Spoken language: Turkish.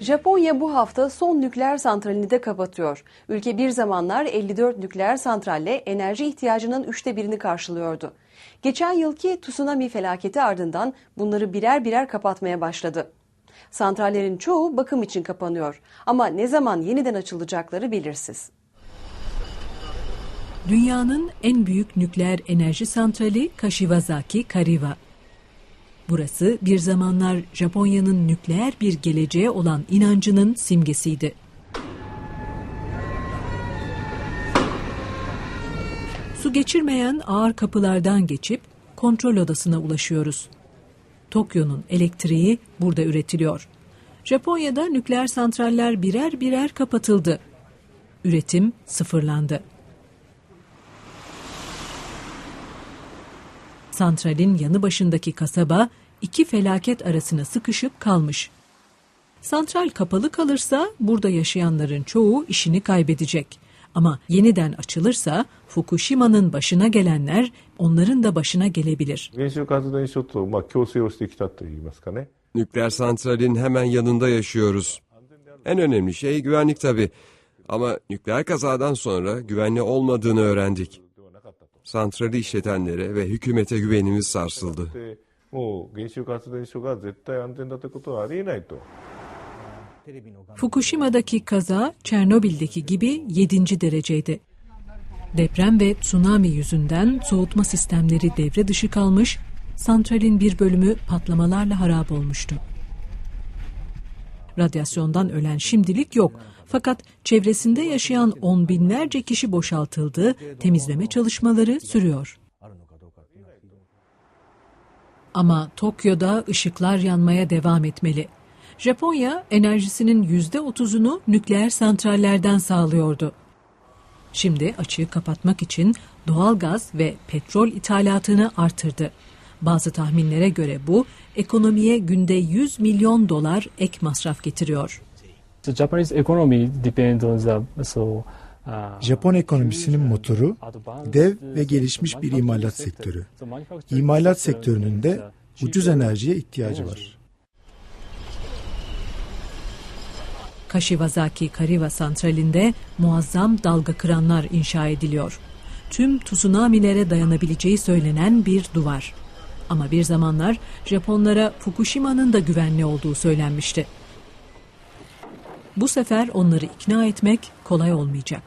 Japonya bu hafta son nükleer santralini de kapatıyor. Ülke bir zamanlar 54 nükleer santralle enerji ihtiyacının üçte birini karşılıyordu. Geçen yılki tsunami felaketi ardından bunları birer birer kapatmaya başladı. Santrallerin çoğu bakım için kapanıyor ama ne zaman yeniden açılacakları belirsiz. Dünyanın en büyük nükleer enerji santrali Kashiwazaki Kariwa. Burası bir zamanlar Japonya'nın nükleer bir geleceğe olan inancının simgesiydi. Su geçirmeyen ağır kapılardan geçip kontrol odasına ulaşıyoruz. Tokyo'nun elektriği burada üretiliyor. Japonya'da nükleer santraller birer birer kapatıldı. Üretim sıfırlandı. Santralin yanı başındaki kasaba iki felaket arasına sıkışıp kalmış. Santral kapalı kalırsa burada yaşayanların çoğu işini kaybedecek. Ama yeniden açılırsa Fukushima'nın başına gelenler onların da başına gelebilir. Nükleer santralin hemen yanında yaşıyoruz. En önemli şey güvenlik tabii. Ama nükleer kazadan sonra güvenli olmadığını öğrendik santrali işletenlere ve hükümete güvenimiz sarsıldı. Fukushima'daki kaza Çernobil'deki gibi 7. dereceydi. Deprem ve tsunami yüzünden soğutma sistemleri devre dışı kalmış, santralin bir bölümü patlamalarla harap olmuştu. Radyasyondan ölen şimdilik yok fakat çevresinde yaşayan on binlerce kişi boşaltıldı, temizleme çalışmaları sürüyor. Ama Tokyo'da ışıklar yanmaya devam etmeli. Japonya enerjisinin yüzde otuzunu nükleer santrallerden sağlıyordu. Şimdi açığı kapatmak için doğal gaz ve petrol ithalatını artırdı. Bazı tahminlere göre bu ekonomiye günde 100 milyon dolar ek masraf getiriyor. The Japanese economy depends on the so uh, Japon ekonomisinin motoru dev ve gelişmiş bir imalat sektörü. İmalat sektörünün de ucuz enerjiye ihtiyacı var. Kashiwazaki Kariwa santralinde muazzam dalga kıranlar inşa ediliyor. Tüm tsunami'lere dayanabileceği söylenen bir duvar. Ama bir zamanlar Japonlara Fukushima'nın da güvenli olduğu söylenmişti. Bu sefer onları ikna etmek kolay olmayacak.